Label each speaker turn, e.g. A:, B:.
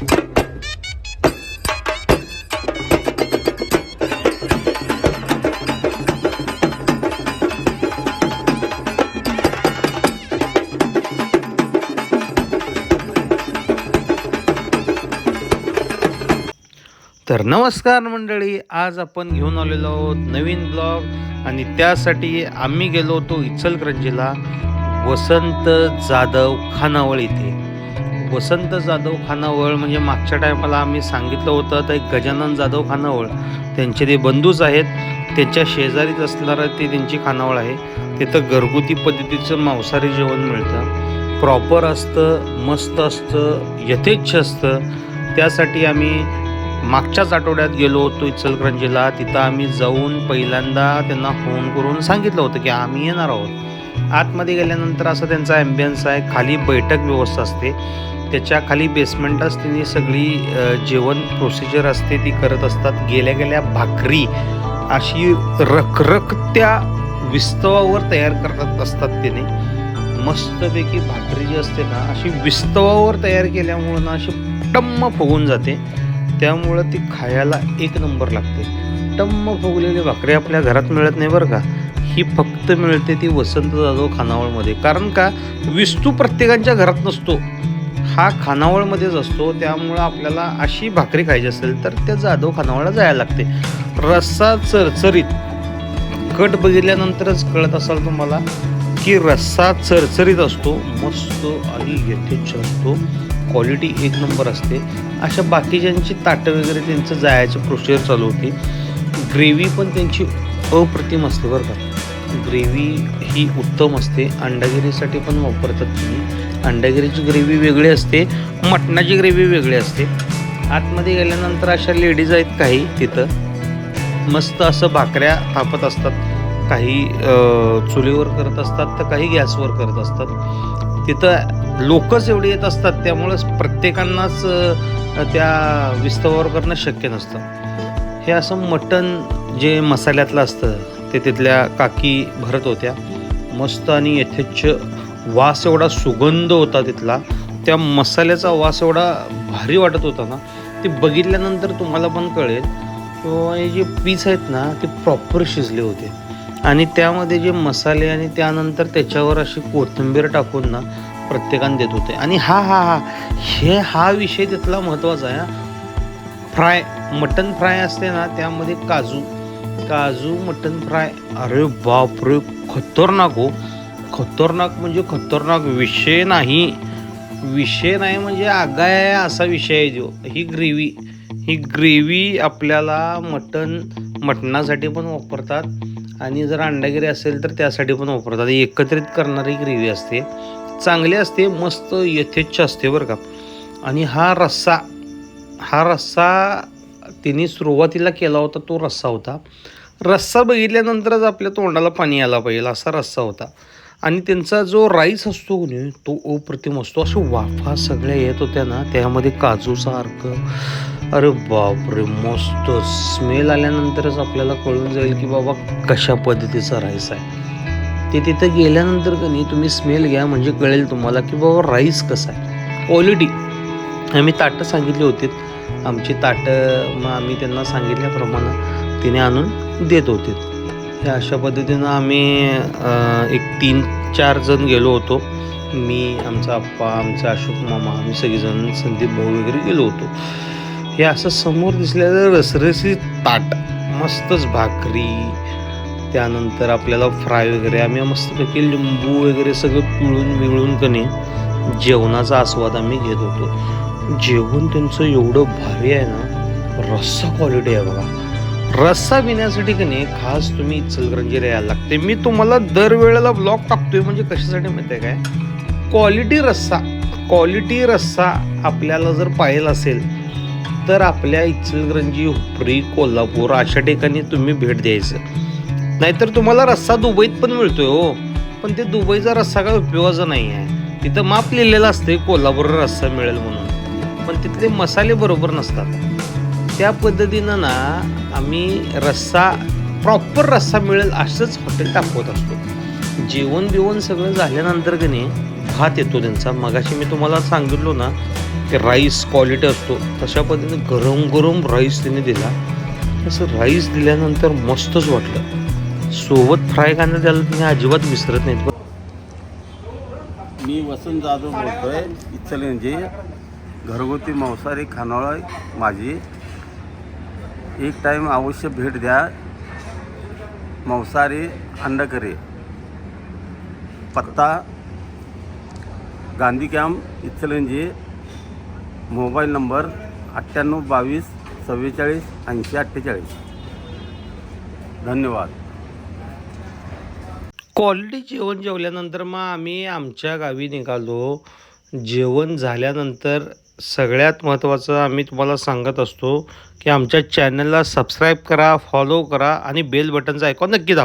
A: तर नमस्कार मंडळी आज आपण घेऊन आलेलो आहोत नवीन ब्लॉग आणि त्यासाठी आम्ही गेलो होतो इचलकरंजीला वसंत जाधव खानावळ इथे. वसंत जाधव खानावळ म्हणजे मागच्या टायमाला आम्ही सांगितलं होतं तर एक गजानन जाधव खानावळ. त्यांचे ते बंधूच आहेत. त्यांच्या शेजारीच असणारं ते त्यांची खानावळ आहे. तिथं घरगुती पद्धतीचं मांसाहारी जेवण मिळतं. प्रॉपर असतं मस्त असतं यथेच्छ असतं. त्यासाठी आम्ही मागच्याच आठवड्यात गेलो होतो इचलकरंजीला. तिथं आम्ही जाऊन पहिल्यांदा त्यांना फोन करून सांगितलं होतं की आम्ही येणार आहोत. आतमध्ये गेल्यानंतर असं त्यांचा ॲम्बियन्स आहे. खाली बैठक व्यवस्था असते. त्याच्याखाली बेसमेंटच त्यांनी सगळी जेवण प्रोसिजर असते. ती करत असतात. गेल्या गेल्या भाकरी अशी रखरखत्या विस्तवावर तयार करत असतात त्याने. मस्तपैकी भाकरी जी असते ना अशी विस्तवावर तयार केल्यामुळं ना अशी टम्म फुगून जाते. त्यामुळं ती खायला एक नंबर लागते. टम्म फुगलेली भाकरी आपल्या घरात मिळत नाही बरं का. ही फक्त मिळते ती वसंत जाधव खानावळमध्ये. कारण का? विस्तू प्रत्येकाच्या घरात नसतो. हा खानावळमध्येच असतो. त्यामुळं आपल्याला अशी भाकरी खायची असेल तर त्या जाधव खानावळला जायला लागते. रस्सा चरचरीत. कट बघितल्यानंतरच कळत असाल तुम्हाला की रस्सा चरचरीत असतो. मस्त आणि यथेच असतो क्वालिटी एक नंबर असते. अशा बाकीच्यांची ताटं वगैरे त्यांचं जायचं प्रोसिजर चालू होती. ग्रेव्ही पण त्यांची अप्रतिम असते बरं का. ग्रेव्ही ही उत्तम असते. अंडागिरीसाठी पण वापरतात तुम्ही. अंडागिरीची ग्रेव्ही वेगळी असते मटणाची ग्रेव्ही वेगळी असते. आतमध्ये गेल्यानंतर अशा लेडीज आहेत काही तिथं. मस्त असं भाकऱ्या थापत असतात. काही चुलीवर करत असतात तर काही गॅसवर करत असतात. तिथं लोकच एवढे येत असतात त्यामुळं प्रत्येकांनाच त्या विस्तवावर करणं शक्य नसतं. हे असं मटण जे मसाल्यातलं असतं ते तिथल्या काकी भरत होत्या. मस्त आणि यथेच्छ वास एवढा सुगंध होता तिथला. त्या मसाल्याचा वास एवढा भारी वाटत होता ना. ते बघितल्यानंतर तुम्हाला पण कळेल. किंवा हे जे पीस आहेत ना ते प्रॉपर शिजले होते. आणि त्यामध्ये जे मसाले आणि त्यानंतर त्याच्यावर अशी कोथिंबीर टाकून ना प्रत्येकाने देत होते. आणि हा हा हा हे हा विषय तिथला महत्त्वाचा आहे फ्राय मटन फ्राय असते ना त्यामध्ये काजू. काजू मटन फ्राय. अरे बापरे खतरनाक हो. खतरनाक म्हणजे खतरनाक विषय नाही. विषय नाही म्हणजे आगाय असा विषय आहे जो. ही ग्रेव्ही ही ग्रेव्ही आपल्याला मटन मटणासाठी पण वापरतात आणि जर अंडागिरी असेल तर त्यासाठी पण वापरतात. एकत्रित करणारी ग्रेव्ही असते. चांगली असते मस्त यथेच्छ असते बरं का. आणि हा रस्सा हा रस्सा तिने सुरुवातीला केला होता तो रस्सा होता. रस्सा बघितल्यानंतरच आपल्या तोंडाला पाणी आला पाहिजे असा रस्सा होता. आणि त्यांचा जो राईस असतो की नाही तो अप्रतिम असतो. अशा वाफा सगळ्या येत होत्या ना त्यामध्ये काजूसारखं अरे बापरे मस्त. स्मेल आल्यानंतरच आपल्याला कळून जाईल की बाबा कशा पद्धतीचा राईस आहे. ते तिथं गेल्यानंतर का नाही तुम्ही स्मेल घ्या म्हणजे कळेल तुम्हाला की बाबा राईस कसा आहे. क्वालिटी. आम्ही ताटं सांगितली होती. आमची ताटं मग आम्ही त्यांना सांगितल्याप्रमाणे तिने आणून देत होते. हे अशा पद्धतीनं आम्ही एक तीन चार जण गेलो होतो. मी आमचा आप्पा आमचा अशोक मामा आम्ही सगळेजण संदीप भाऊ वगैरे गेलो होतो. हे असं समोर दिसलेलं रसरसी ताट मस्तच भाकरी त्यानंतर आपल्याला फ्राय वगैरे आम्ही मस्तपैकी लिंबू वगैरे सगळं पिळून मिळून कने जेवणाचा आस्वाद आम्ही घेत होतो. जेवण त्यांचं एवढं भारी आहे ना रस्सा क्वालिटी आहे बघा. रस्सा पिण्यासाठी की नाही खास तुम्ही इचलकरंजीला यायला लागते. मी तुम्हाला दरवेळेला ब्लॉग टाकतोय म्हणजे कशासाठी माहिती आहे काय? क्वालिटी रस्सा क्वालिटी रस्सा आपल्याला जर पाहिजे असेल तर आपल्या इचलकरंजी हुपरी कोल्हापूर अशा ठिकाणी तुम्ही भेट द्यायचं. नाहीतर तुम्हाला रस्सा दुबईत पण मिळतोय हो. पण ते दुबईचा रस्सा काय उपयोगाचा नाही आहे तिथं माप लिहिलेलं असते कोल्हापूर रस्सा मिळेल म्हणून. पण तिथले मसाले बरोबर नसतात. त्या पद्धतीनं ना आम्ही रस्सा प्रॉपर रस्सा मिळेल असंच हॉटेल टाकवत असतो. जेवण बिवण सगळं झाल्यानंतर की नाही भात येतो त्यांचा. मगाशी मी तुम्हाला सांगितलो ना की राईस क्वालिटी असतो. तशा पद्धतीने गरम गरम राईस त्यांनी दिला. तसं राईस दिल्यानंतर मस्तच वाटलं. सोबत फ्राय कांदा द्यायला तुम्ही अजिबात विसरत नाहीत.
B: मी वसंत जाधव बोलतोय. इचलकरंजी घरगुती मांसाहारी खानावळ माझी. एक टाईम अवश्य भेट द्या. मांसाहारी अंडकरी. पत्ता. Gandhi camp Ichalkaranji. Mobile number अठ्ठ्याण्णव बावीस चव्वेचाळीस ऐंशी अठ्ठेचाळीस. धन्यवाद.
A: क्वालिटी जेवण जेवल्यानंतर मग आम्ही आमच्या गावी निघालो. जेवण झाल्यानंतर सगळ्यात महत्त्वाचं आम्ही तुम्हाला सांगत असतो की आमच्या चॅनलला सबस्क्राईब करा फॉलो करा आणि बेल बटनचा ऐकॉन नक्की दाबा